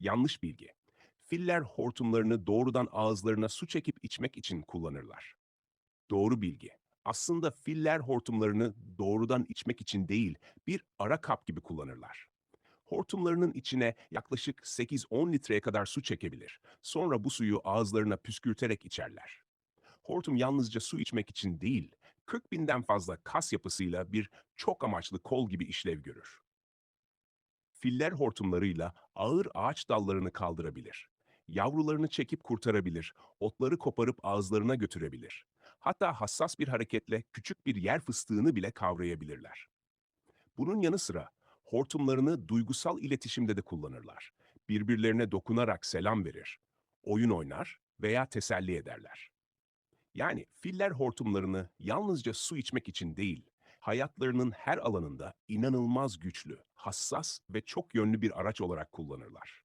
Yanlış bilgi. Filler hortumlarını doğrudan ağızlarına su çekip içmek için kullanırlar. Doğru bilgi. Aslında filler hortumlarını doğrudan içmek için değil, bir ara kap gibi kullanırlar. Hortumlarının içine yaklaşık 8-10 litreye kadar su çekebilir. Sonra bu suyu ağızlarına püskürterek içerler. Hortum yalnızca su içmek için değil, 40 binden fazla kas yapısıyla bir çok amaçlı kol gibi işlev görür. Filler hortumlarıyla ağır ağaç dallarını kaldırabilir. Yavrularını çekip kurtarabilir, otları koparıp ağızlarına götürebilir. Hatta hassas bir hareketle küçük bir yer fıstığını bile kavrayabilirler. Bunun yanı sıra hortumlarını duygusal iletişimde de kullanırlar. Birbirlerine dokunarak selam verir, oyun oynar veya teselli ederler. Yani filler hortumlarını yalnızca su içmek için değil, hayatlarının her alanında inanılmaz güçlü, hassas ve çok yönlü bir araç olarak kullanırlar.